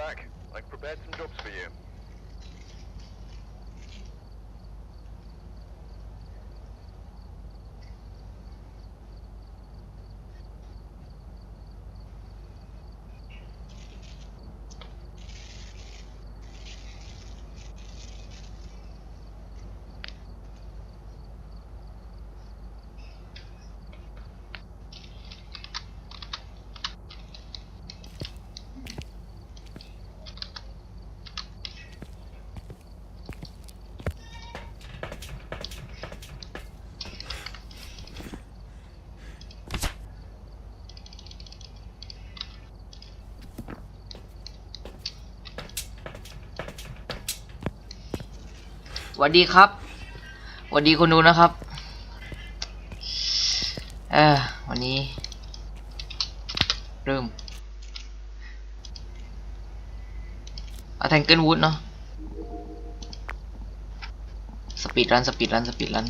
back. I've prepared some jobs for you. วัสดีครับสวัสดีคนดูนะครับเออวันนี้ เริ่มเอาแทงเกิลวูดเนาะสปีดรันสปีดรันสปีดรัน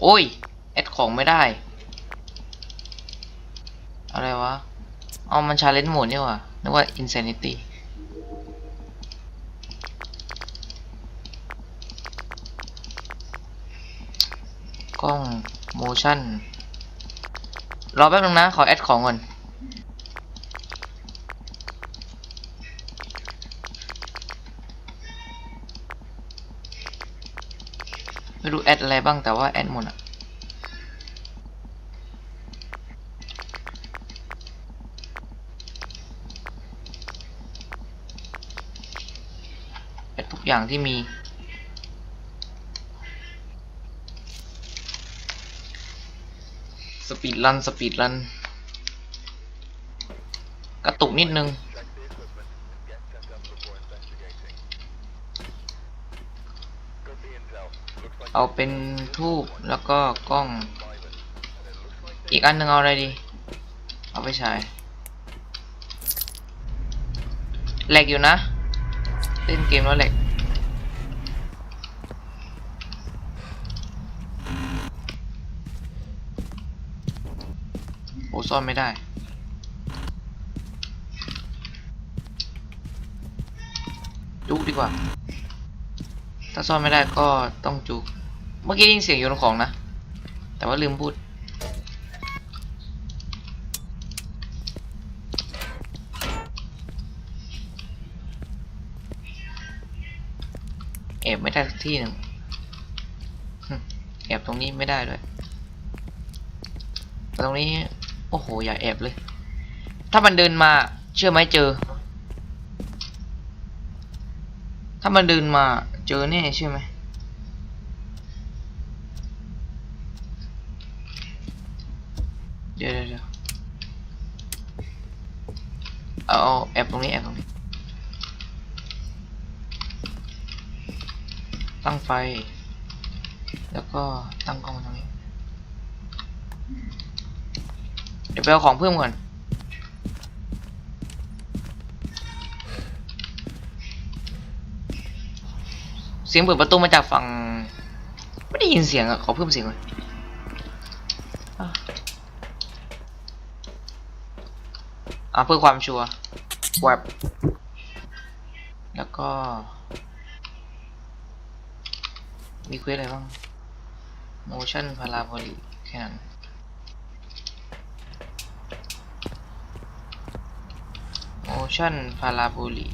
โอ้ย แอดของไม่ได้ อะไรวะ เอามันชาเลนจ์โหมดนี่หว่านึกว่า insanity ล้อง motion รอแป๊บนึงนะ ขอแอดของก่อน ไม่รู้แอดอะไรบ้างแต่ว่าแอดหมดอะแอดทุกอย่างที่มี สปีดลันสปีดลันกระตุกนิดนึง เอาเป็นทูบแล้วก็กล้อง อีกอันนึงเอาอะไรดี เอาไปใช้แหลกอยู่นะ เล่นเกมแล้วแหลก ซ่อนไม่ได้ จุกดีกว่า ถ้าซ่อนไม่ได้ก็ต้องจุก เมื่อกี้ได้ยินเสียงโยนของนะ แต่ว่าลืมพูด แอบไม่ได้ที่หนึ่งแอบตรงนี้ไม่ได้ด้วยตรงนี้ โอ้โห อย่าแอบเลย ถ้ามันเดินมา เชื่อไหมเจอ ถ้ามันเดินมา เจอแน่เชื่อไหมเดี๋ยวเดี๋ยวเอาแอบตรงนี้แอบตรงนี้ ตั้งไฟ แล้วก็ตั้งกล้องตรงนี้ ดี๋ยวไปเอาของเพิ่มก่อนเสียงเปิดประตูมาจากฝั่งไม่ได้ยินเสียงอะขอเพิ่มเสียงก่อนอะอะเพื่อความชัวร์แวบแล้วก็ มีเควสอะไรบ้าง motion parabolic แค่นั้น ชั่นพาราโบลิก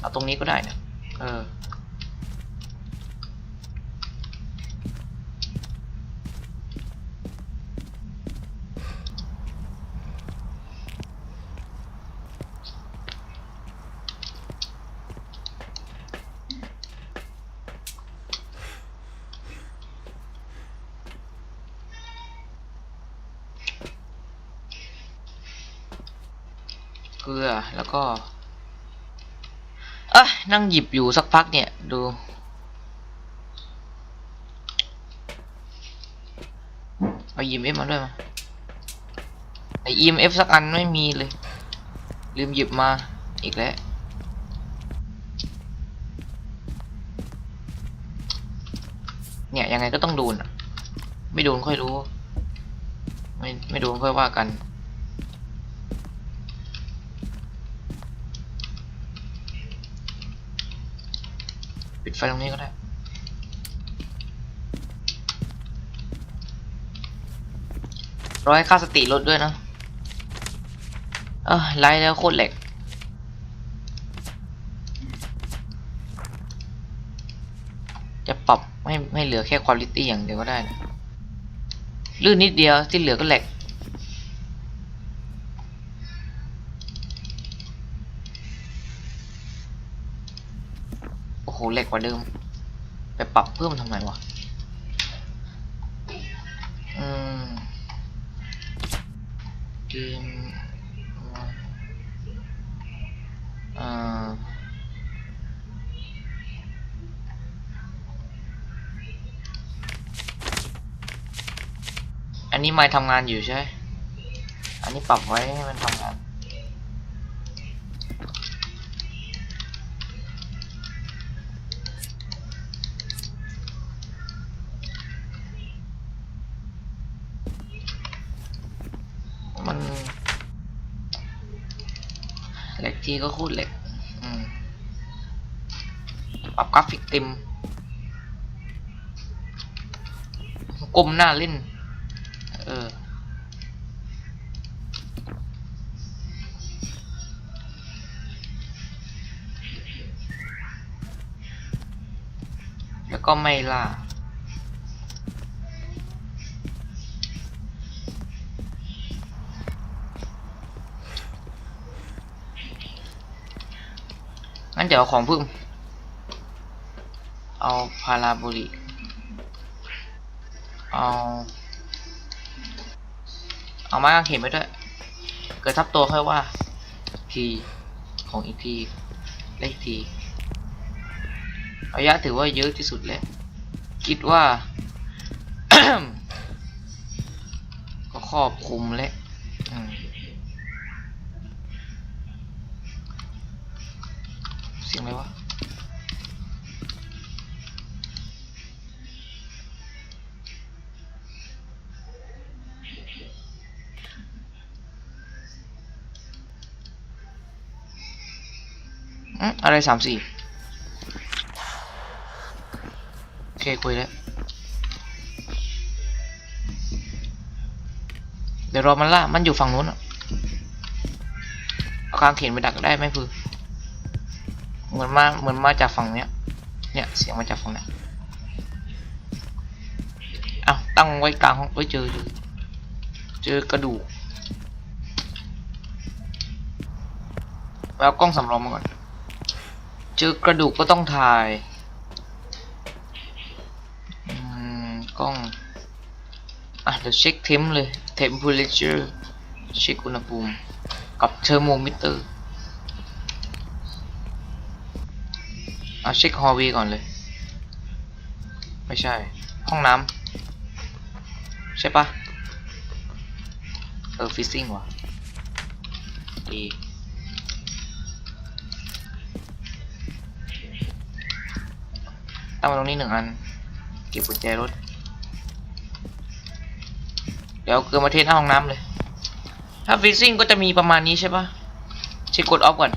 เอาตรงนี้ก็ได้นะเออ กลือแล้วก็ เอ้ยนั่งหยิบอยู่สักพักเนี่ยดูเอา EMF มาด้วยมาไอ EMF สักอันไม่มีเลย ลืมหยิบมาอีกแล้วเนี่ยยังไงก็ต้องโดนะไม่โดนค่อยรู้ ไม่ไม่ดูเพื่อยว่ากัน ปิดไฟตรงนี้ก็ได้ร้อยค่าสติลดด้วยนะ เออไลฟ์แล้วโคตรแหล็ก จะปรับให้ให้เหลือแค่คุณ i t y อย่างเดียวก็ได้นะลื่นนิดเดียวที่เหลือก็แหล็ก โอ้โหแหลกกว่าเดิม ไปปรับเพิ่มทำไมวะ อืมเกมอ่ออันนี้ไม่ทำงานอยู่ใช่ อันนี้ปรับไว้ให้มันทำงานเหล็ก ทีก็คตรเหล็กปรับกราฟิกเต็มก้มหน้าเล่น เออ แล้วก็ไม่ล่า เดี๋ยวเอาของพึ่ง เอาพาราโบลิกเอา เอาไม้กางเขนไปด้วย เกิดทับตัวค่อยว่า ทีของอีกทีเลขทีระยะถือว่าเยอะที่สุดแล้วคิดว่า ก็ครอบคลุมแล้วอืม เสียงอะไรวะอืมอะไรสามสี่โอเคคุยแล้วเดี๋ยวรอมันล่ามันอยู่ฝั่งนู้นอะเอากางเขนไปดักได้ไหมพือ เหมือนมาเหมือนมาจากฝั่งเนี้ย เนี่ยเสียงมาจากฝั่งเนี้ยเอาตั้งไว้กลางห้องเอ้ยเจอเจอเจอกระดูกไปเอากล้องสำรองมาก่อน เจอกระดูกก็ต้องถ่ายอืมกล้อง อะเดี๋ยวเช็คเทมเลย temperature เช็คอุณหภูมิ กับเทอร์โมมิเตอร์ เอาเช็คฮอลวีก่อนเลย ไม่ใช่ ห้องน้ำใช่ปะเออฟิซซิ่งว่ะดีตั้งไว้ตรงนี้หนึ่งอัน เก็บกุญแจรถ เดี๋ยวเกิดมาเทสหน้าห้องน้ำเลย ถ้าฟิซซิ่งก็จะมีประมาณนี้ใช่ปะเช็คกดออฟก่อน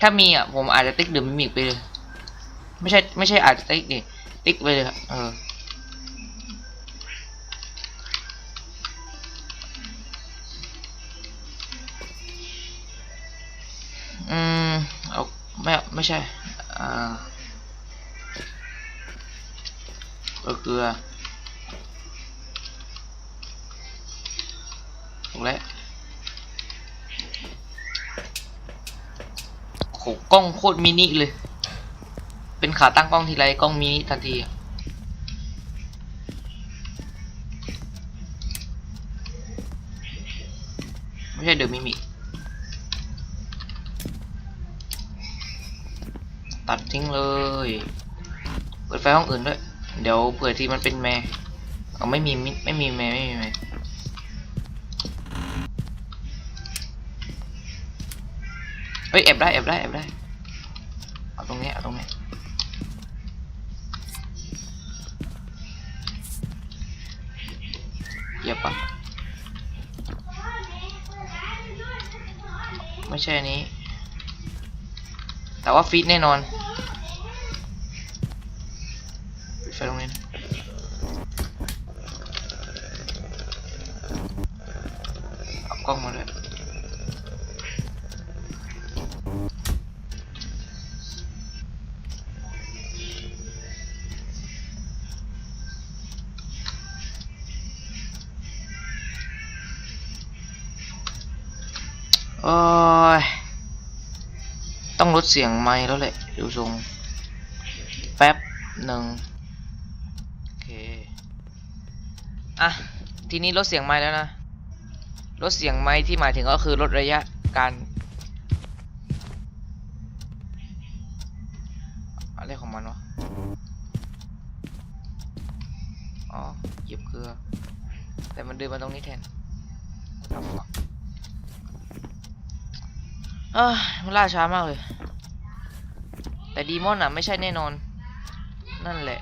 ถ้ามีอะ ผมอาจจะติ๊กเดอะมิมิกไปเลย ไม่ใช่ ไม่ใช่อาจจะติ๊กดิติ๊กไปเลยเอออืมเอาไม่ไม่ใช่อ่าเออเกลือถูกแล้วโหกล้องโคตรมินิเลย ขาตั้งกล้องทีไรกล้องมินิทันทีไม่ใช่เดอะมิมิตัดทิ้งเลย เปิดไฟห้องอื่นด้วย เดี๋ยวเผื่อที่มันเป็นแม่เอาไม่มีมิไม่มีแม่ไม่มีแม่เฮ้ยแอบได้แอบได้แอบได้เอาตรงนี้เอาตรงนี้ ก็บปะไม่ใช่นี้ แต่ว่าฟีดแน่นอนไฟตรงนี้เอากล้องมาเลย ดเสียงไมค์แล้วแหละดูทรงแป๊บหนึ่งโอเคอะทีนี้ลดเสียงไมค์แล้วนะลดเสียงไมค์ที่หมายถึงก็คือลดระยะการอะไรของมันวะอ๋อหยียบเกลือ แต่มันเดินมาตรงนี้แทนเอ้ยมันล่าช้ามากเลย แต่ดีมอนอะไม่ใช่แน่นอน นั่นแหละ